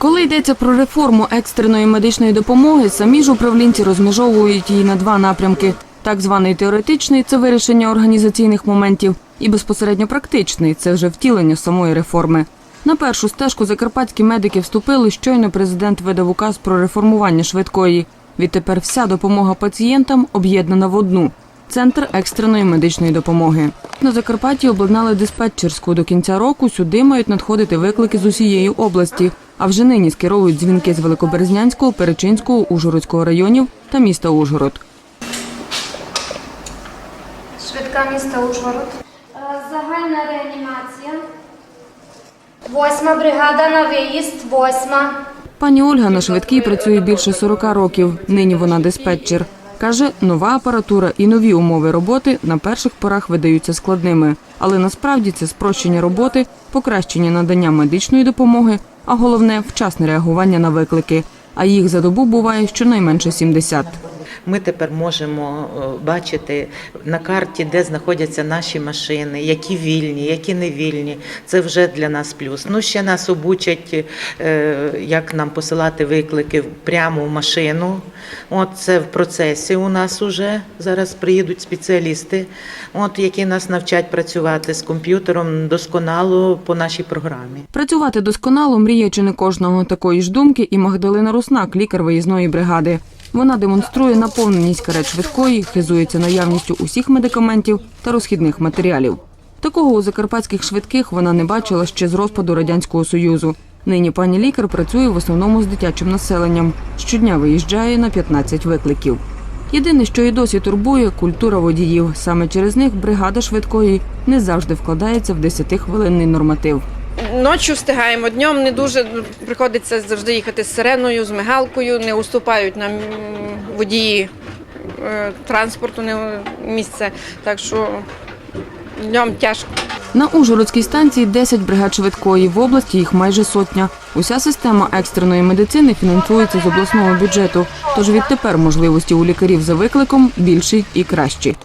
Коли йдеться про реформу екстреної медичної допомоги, самі ж управлінці розмежовують її на два напрямки: так званий теоретичний це вирішення організаційних моментів, і безпосередньо практичний це вже втілення самої реформи. На першу стежку закарпатські медики вступили, щойно президент видав указ про реформування швидкої. Відтепер вся допомога пацієнтам об'єднана в одну центр екстреної медичної допомоги. На Закарпатті обладнали диспетчерську. До кінця року сюди мають надходити виклики з усієї області. А вже нині скеровують дзвінки з Великоберезнянського, Перечинського, Ужгородського районів та міста Ужгород. Швидка міста Ужгород. Е, Загальна реанімація. Восьма бригада на виїзд, восьма. Пані Ольга на швидкій працює більше 40 років. Нині вона диспетчер. Каже, нова апаратура і нові умови роботи на перших порах видаються складними, але насправді це спрощення роботи, покращення надання медичної допомоги, а головне вчасне реагування на виклики. А їх за добу буває щонайменше 70. Ми тепер можемо е, бачити на карті, де знаходяться наші машини, які вільні, які не вільні. Це вже для нас плюс. Ну ще нас обучать, е, як нам посилати виклики прямо в машину. От це в процесі у нас уже зараз приїдуть спеціалісти, от які нас навчать працювати з комп'ютером досконало по нашій програмі. Працювати досконало мріє чи не кожного такої ж думки і Магдалина Руснак, лікар виїзної бригади. Вона демонструє наповненість карет швидкої, хизується наявністю усіх медикаментів та розхідних матеріалів. Такого у закарпатських швидких вона не бачила ще з розпаду радянського союзу. Нині пані лікар працює в основному з дитячим населенням. Щодня виїжджає на 15 викликів. Єдине, що і досі турбує культура водіїв. Саме через них бригада швидкої не завжди вкладається в 10-хвилинний норматив. Ночі встигаємо, днем не дуже приходиться завжди їхати з сиреною, з мигалкою, не уступають нам водії е, транспорту не місце. Так що днем тяжко. На Ужгородській станції 10 бригад швидкої, в області їх майже сотня. Уся система екстреної медицини фінансується з обласного бюджету, тож відтепер можливості у лікарів за викликом більші і кращі.